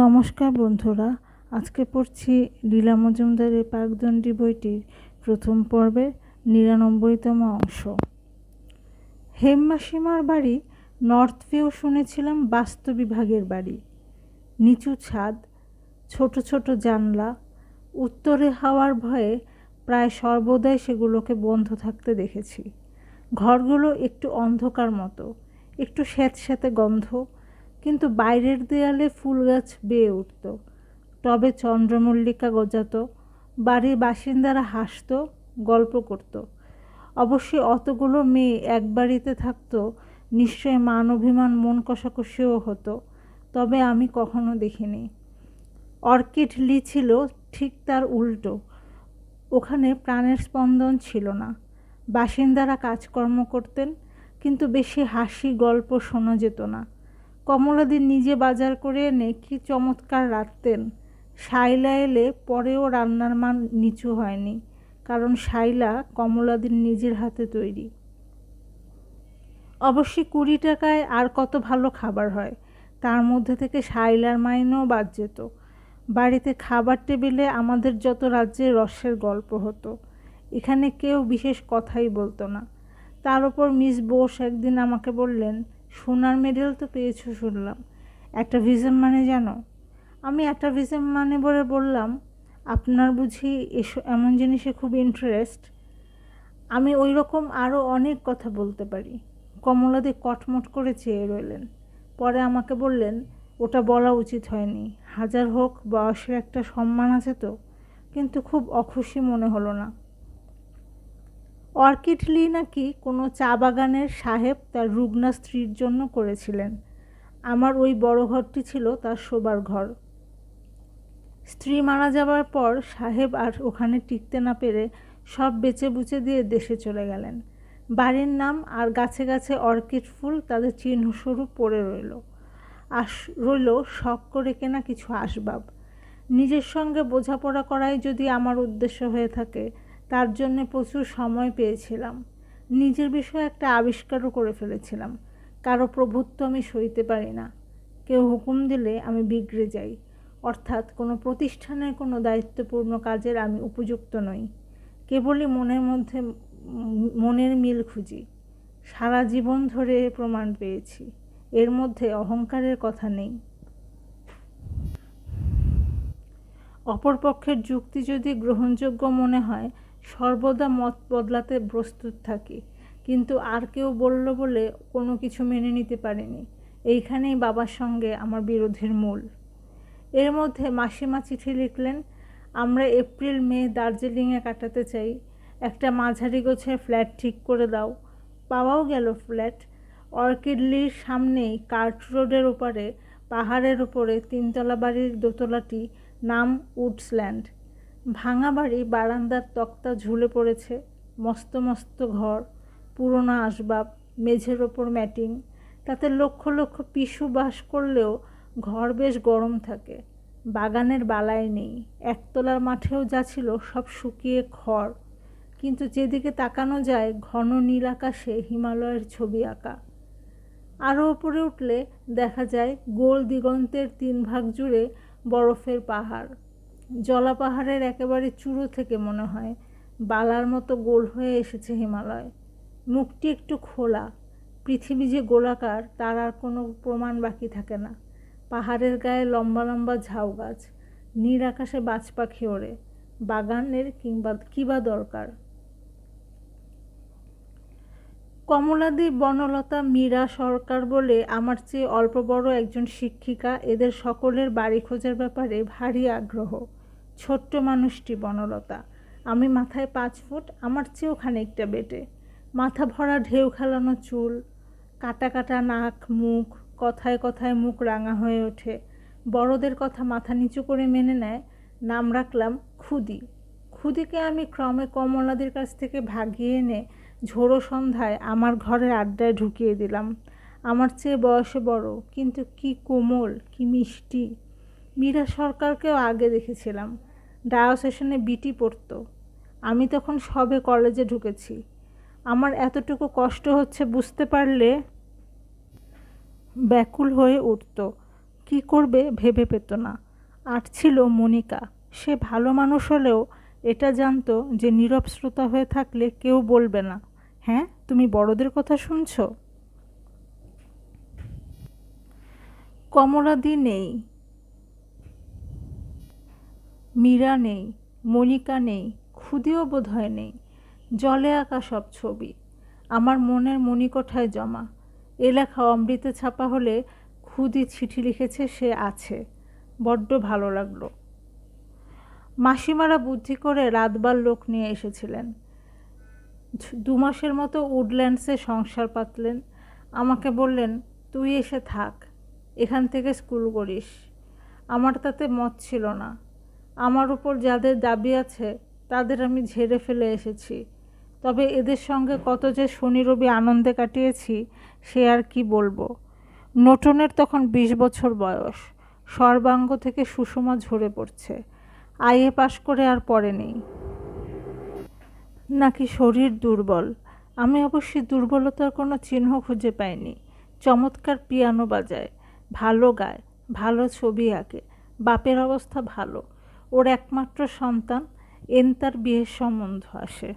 নমস্কার বন্ধুরা, আজকে পড়ছি লীলা মজুমদারের পাকদণ্ডী বইটির প্রথম পর্বের নিরানব্বইতম অংশ। হেমমাসিমার বাড়ি নর্থ ভিউ শুনেছিলাম বাস্তু বিভাগের বাড়ি। নিচু ছাদ, ছোট ছোট জানলা, উত্তরে হাওয়ার ভয়ে প্রায় সর্বদাই সেগুলোকে বন্ধ থাকতে দেখেছি। ঘরগুলো একটু অন্ধকার মতো, একটু স্যাঁতস্যাঁতে গন্ধ কিন্তু বাইরের দেয়ালে ফুল গাছ বেয়ে উঠত। টবে চন্দ্রমল্লিকা গজাত, বাড়ির বাসিন্দারা হাসত, গল্প করত। অবশ্যই অতগুলো মেয়ে এক বাড়িতে থাকতো, নিশ্চয় মান অভিমান মন কষাকষিও হতো, তবে আমি কখনো দেখিনি। অর্কিড লি ছিল ঠিক তার উল্টো, ওখানে প্রাণের স্পন্দন ছিল না। বাসিন্দারা কাজকর্ম করতেন, কিন্তু বেশি হাসি গল্প শোনা যেত না। কমলাদি নিজে বাজার করে এনে কি চমৎকার রাখতেন শাইলা এলে পরেও রান্নার মান নিচু হয়নি, কারণ শাইলা কমলাদির নিজের হাতে তৈরি। অবশ্যই কুড়ি টাকায় আর কত ভালো খাবার হয়, তার মধ্যে থেকে শাইলার মাইনেও বাদ যেত। বাড়িতে খাবার টেবিলে আমাদের যত রাজ্যে রসের গল্প হতো, এখানে কেউ বিশেষ কথাই বলতো না। তার ওপর মিস বোস একদিন আমাকে বললেন সোনার মেডেল তো পেয়েছ শুনলাম। একটা ভিজম মানে জানো? আমি একটা ভিজম মানে বলে বললাম, আপনার বুঝি এসো, এমন জিনিসে খুব ইন্টারেস্ট আমি ওই রকম আরও অনেক কথা বলতে পারি। কমলাদি কটমট করে চেয়ে রইলেন। পরে আমাকে বললেন, ওটা বলা উচিত হয়নি। হাজার হোক, বয়সের একটা সম্মান আছে তো? কিন্তু খুব অখুশি মনে হলো না। অর্কিড লি নাকি কোনো চা বাগানের সাহেব তার রুগ্না স্ত্রীর জন্য করেছিলেন। আমার ওই বড় ঘরটি ছিল তার শোবার ঘর। স্ত্রী মারা যাবার পর সাহেব আর ওখানে টিকতে না পেরে সব বেচে বুচে দিয়ে দেশে চলে গেলেন। বাড়ির নাম আর গাছে গাছে অর্কিড ফুল তাদের চিহ্নস্বরূপ পড়ে রইল। আস, রইল শখ করে কেনা কিছু আসবাব। নিজের সঙ্গে বোঝাপড়া করাই যদি আমার উদ্দেশ্য হয়ে থাকে তার জন্য প্রচুর সময় পেয়েছিলাম। নিজের বিষয়ে একটা আবিষ্কারও করে ফেলেছিলাম। কারও প্রভুত্ব আমি সইতে পারি না। কেউ হুকুম দিলে আমি বিগড়ে যাই। অর্থাৎ কোনো প্রতিষ্ঠানের কোনো দায়িত্বপূর্ণ কাজের আমি উপযুক্ত নই। কেবলই মনের মধ্যে মনের মিল খুঁজি। সারা জীবন ধরে প্রমাণ পেয়েছি। এর মধ্যে অহংকারের কথা নেই। অপরপক্ষের যুক্তি যদি গ্রহণযোগ্য মনে হয় সর্বদা মত বদলাতে প্রস্তুত থাকি। কিন্তু আর কেউ বলল বলে কোনো কিছু মেনে নিতে পারিনি। এইখানেই বাবার সঙ্গে আমার বিরোধের মূল। এর মধ্যে মাসিমা চিঠি লিখলেন, আমরা এপ্রিল, মে দার্জিলিংয়ে কাটাতে চাই। একটা মাঝারি গোছের ফ্ল্যাট ঠিক করে দাও। পাওয়াও গেল ফ্ল্যাট। অর্কিডলির সামনেই কার্ট রোডের ওপারে, পাহাড়ের ওপরে তিনতলা বাড়ির দোতলাটি নাম উডসল্যান্ড। ভাঙা বাড়ি, বারান্দার তক্তা ঝুলে পড়েছে। মস্ত মস্ত ঘর, পুরোনো আসবাব, মেঝের ওপর ম্যাটিং। তাতে লক্ষ লক্ষ পিসু বাস করলেও ঘর বেশ গরম থাকে। বাগানের বালাই নেই। একতলার মাঠেও যা ছিল সব শুকিয়ে খড়। কিন্তু যেদিকে তাকানো যায়, ঘন নীল আকাশে হিমালয়ের ছবি আঁকা। আরও ওপরে উঠলে দেখা যায় গোল দিগন্তের তিন ভাগ জুড়ে বরফের পাহাড়। জলা পাহাড়ের একেবারে চূড়ো থেকে মনে হয়, বালার মতো গোল হয়ে এসেছে হিমালয়। মুখটি একটু খোলা। পৃথিবী যে গোলাকার, তার আর কোনো প্রমাণ বাকি থাকে না। পাহাড়ের গায়ে লম্বা লম্বা ঝাউ গাছ নীর আকাশে বাজ পাখি ওড়ে, বাগানের কিংবা, কিবা দরকার। কমলাদি, বনলতা, মীরা সরকার বলে আমার চেয়ে অল্প বড় একজন শিক্ষিকা এদের সকলের বাড়ি খোঁজার ব্যাপারে ভারী আগ্রহ। ছোট্ট মানুষটি বনলতা। আমি মাথায় পাঁচ ফুট, আমার চেয়েও খানিকটা বেটে। মাথা ভরা ঢেউ খেলানো চুল, কাটা কাটা নাক, মুখ, কথায় কথায় মুখ রাঙা হয়ে ওঠে। বড়দের কথা মাথা নিচু করে মেনে নেয়, নাম রাখলাম খুদি। খুদিকে আমি ক্রমে কমলাদের কাছ থেকে ভাগিয়ে এনে ঝোড়ো সন্ধ্যায় আমার ঘরের আড্ডায় ঢুকিয়ে দিলাম। আমার চেয়ে বয়সে বড়, কিন্তু কি কোমল, কি মিষ্টি। মীরা সরকারকেও আগে দেখেছিলাম। ডায়োসেশনে বিটি পড়তো। আমি তখন সবে কলেজে ঢুকেছি। আমার এতটুকু কষ্ট হচ্ছে বুঝতে পারলে ব্যাকুল হয়ে উঠত। কি করবে ভেবে পেত না। আর ছিল মনিকা। সে ভালো মানুষ হলেও এটা জানতো যে নীরব শ্রোতা হয়ে থাকলে কেউ বলবে না। হ্যাঁ তুমি বড়দের কথা শুনছো? কমলাদি নেই। মীরা নেই মনিকা নেই, ক্ষুদিও বোধ হয় নেই। জলে আঁকা সব ছবি। আমার মনের মণিকোঠায় জমা। এ লেখা অমৃতে ছাপা হলে খুদি চিঠি লিখেছে, সে আছে। বড্ড ভালো লাগল। মাসিমারা বুদ্ধি করে রাতবার লোক নিয়ে এসেছিলেন। দু মাসের মতো উডল্যান্ডসে সংসার পাতলেন। আমাকে বললেন, তুই এসে থাক। এখান থেকে স্কুল করিস। আমার তাতে মত ছিল না। আমার উপর যাদের দাবি আছে, তাদের আমি ঝেড়ে ফেলে এসেছি। তবে এদের সঙ্গে কত যে শনি রবি আনন্দে কাটিয়েছি, সে আর কি বলব? নটনের তখন বিশ বছর বয়স। সর্বাঙ্গ থেকে সুষমা ঝরে পড়ছে। আইএ পাশ করে আর পড়েনি নাকি শরীর দুর্বল? আমি অবশ্যই দুর্বলতার কোনো চিহ্ন খুঁজে পাইনি। চমৎকার পিয়ানো বাজায়। ভালো গায়, ভালো ছবি আঁকে। বাপের অবস্থা ভালো। ওর একমাত্র সন্তান এন্তার বিয়ের সম্বন্ধ আসে।